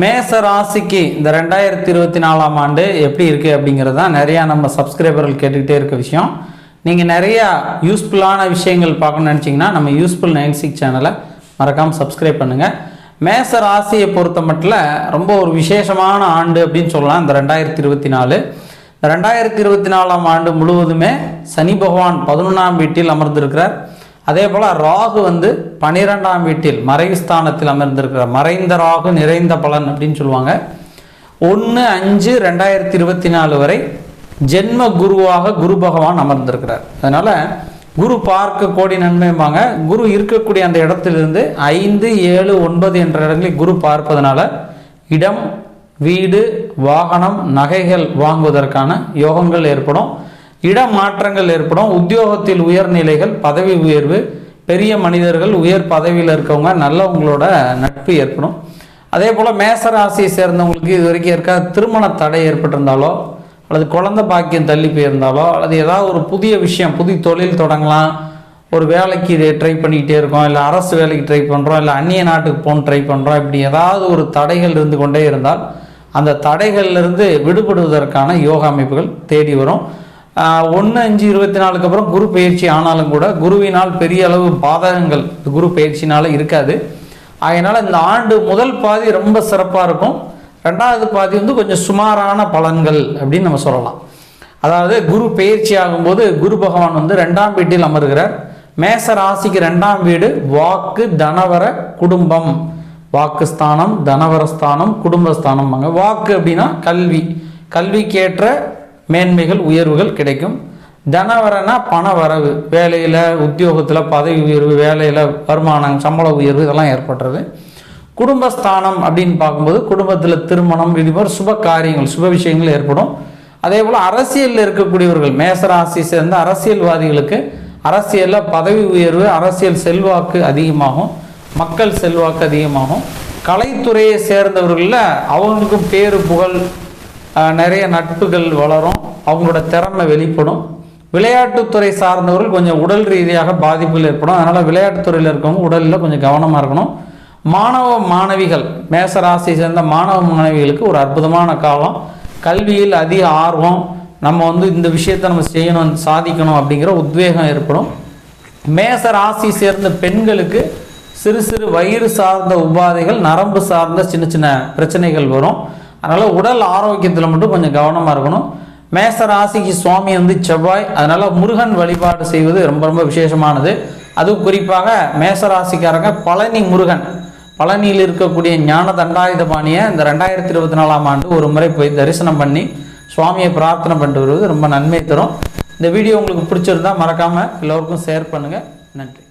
மேச ராசிக்கு இந்த ரெண்டாயிரத்தி இருபத்தி நாலாம் ஆண்டு எப்படி இருக்குது அப்படிங்கிறது தான் நிறையா நம்ம சப்ஸ்கிரைபர்கள் கேட்டுக்கிட்டே இருக்க விஷயம். நீங்கள் நிறையா யூஸ்ஃபுல்லான விஷயங்கள் பார்க்கணும்னு நினச்சிங்கன்னா நம்ம யூஸ்ஃபுல் நைன் சிக்ஸ் சேனலை மறக்காமல் சப்ஸ்கிரைப் பண்ணுங்கள் மேச ராசியை பொறுத்த மட்டும் ரொம்ப ஒரு விசேஷமான ஆண்டு அப்படின்னு சொல்லலாம். இந்த ரெண்டாயிரத்தி இருபத்தி நாலு இந்த ரெண்டாயிரத்தி இருபத்தி நாலாம் ஆண்டு முழுவதுமே சனி பகவான் பதினொன்றாம் வீட்டில் அமர்ந்திருக்கிறார். அதே போல் ராகு வந்து பனிரெண்டாம் வீட்டில் மறைவு ஸ்தானத்தில் அமர்ந்திருக்கிறார். மறைந்த ராகு நிறைந்த பலன் அப்படின்னு சொல்லுவாங்க. ஒன்று அஞ்சு ரெண்டாயிரத்தி இருபத்தி நாலு வரை ஜென்ம குருவாக குரு பகவான் அமர்ந்திருக்கிறார். அதனால் குரு பார்க்க கோடி நன்மைம்பாங்க. குரு இருக்கக்கூடிய அந்த இடத்திலிருந்து ஐந்து ஏழு ஒன்பது என்ற இடங்களில் குரு பார்ப்பதனால இடம் வீடு வாகனம் நகைகள் வாங்குவதற்கான யோகங்கள் ஏற்படும். இடமாற்றங்கள் மாற்றங்கள் ஏற்படும். உத்தியோகத்தில் உயர்நிலைகள் பதவி உயர்வு பெரிய மனிதர்கள் உயர் பதவியில் இருக்கவங்க நல்லவங்களோட நட்பு ஏற்படும். அதே போல் மேசராசியை சேர்ந்தவங்களுக்கு இது வரைக்கும் இருக்க திருமண தடை ஏற்பட்டிருந்தாலோ அல்லது குழந்தை பாக்கியம் தள்ளி போயிருந்தாலோ அல்லது ஏதாவது ஒரு புதிய விஷயம் புதிய தொழில் தொடங்கலாம் ஒரு வேலைக்கு ட்ரை பண்ணிக்கிட்டே இருக்கோம் இல்லை அரசு வேலைக்கு ட்ரை பண்ணுறோம் இல்லை அந்நிய நாட்டுக்கு போகணும் ட்ரை பண்ணுறோம் இப்படி ஏதாவது ஒரு தடைகள் இருந்து கொண்டே இருந்தால் அந்த தடைகள்லேருந்து விடுபடுவதற்கான யோகா அமைப்புகள் தேடி வரும். ஒன்று அஞ்சு இருபத்தி நாலுக்கு அப்புறம் குரு பயிற்சி ஆனாலும் கூட குருவினால் பெரிய அளவு பாதகங்கள் குரு பயிற்சினால இருக்காது. அதனால் இந்த ஆண்டு முதல் பாதி ரொம்ப சிறப்பாக இருக்கும். ரெண்டாவது பாதி வந்து கொஞ்சம் சுமாரான பலன்கள் அப்படின்னு நம்ம சொல்லலாம். அதாவது குரு பயிற்சி ஆகும்போது குரு பகவான் வந்து ரெண்டாம் வீட்டில் அமர்கிறார். மேச ராசிக்கு ரெண்டாம் வீடு வாக்கு தனவர குடும்பம். வாக்குஸ்தானம் தனவரஸ்தானம் குடும்பஸ்தானம் வாக்கு அப்படின்னா கல்வி. கல்விக்கேற்ற மேன்மைகள் உயர்வுகள் கிடைக்கும். தனவரனா பண வரவு வேலையில் உத்தியோகத்தில் பதவி உயர்வு வேலையில் வருமானம் சம்பள உயர்வு இதெல்லாம் ஏற்படுறது குடும்பஸ்தானம் அப்படின்னு பார்க்கும்போது குடும்பத்தில் திருமணம் இது மாதிரி சுப காரியங்கள் சுப விஷயங்கள் ஏற்படும். அதே போல் அரசியலில் இருக்கக்கூடியவர்கள் மேசராசி சேர்ந்த அரசியல்வாதிகளுக்கு அரசியலில் பதவி உயர்வு அரசியல் செல்வாக்கு அதிகமாகும். மக்கள் செல்வாக்கு அதிகமாகும். கலைத்துறையை சேர்ந்தவர்களில் அவங்களுக்கும் பேரு புகழ் நிறைய நட்புகள் வளரும் அவங்களோட திறமை வெளிப்படும். விளையாட்டுத்துறை சார்ந்தவர்கள் கொஞ்சம் உடல் ரீதியாக பாதிப்புகள் ஏற்படும். அதனால் விளையாட்டுத்துறையில் இருக்கவங்க உடலில் கொஞ்சம் கவனமாக இருக்கணும். மாணவ மாணவிகள் மேசராசியை சேர்ந்த மாணவ மாணவிகளுக்கு ஒரு அற்புதமான காலம். கல்வியில் அதிக ஆர்வம். நம்ம வந்து இந்த விஷயத்தை நம்ம செய்யணும் சாதிக்கணும் அப்படிங்கிற உத்வேகம் ஏற்படும். மேச ராசி சேர்ந்த பெண்களுக்கு சிறு சிறு வயிறு சார்ந்த உபாதைகள் நரம்பு சார்ந்த சின்ன சின்ன பிரச்சனைகள் வரும். அதனால் உடல் ஆரோக்கியத்தில் மட்டும் கொஞ்சம் கவனமாக இருக்கணும். மேச ராசிக்கு சுவாமி வந்து செவ்வாய் அதனால் முருகன் வழிபாடு செய்வது ரொம்ப ரொம்ப விசேஷமானது. அதுவும் குறிப்பாக மேச ராசிக்காரங்க பழனி முருகன் பழனியில் இருக்கக்கூடிய ஞான தண்டாயுதபாணியை இந்த ரெண்டாயிரத்தி இருபத்தி நாலாம் ஆண்டு ஒரு முறை போய் தரிசனம் பண்ணி சுவாமியை பிரார்த்தனை பண்ணிட்டு வருவது ரொம்ப நன்மை தரும். இந்த வீடியோ உங்களுக்கு பிடிச்சிருந்தா மறக்காமல் எல்லோருக்கும் ஷேர் பண்ணுங்கள் நன்றி.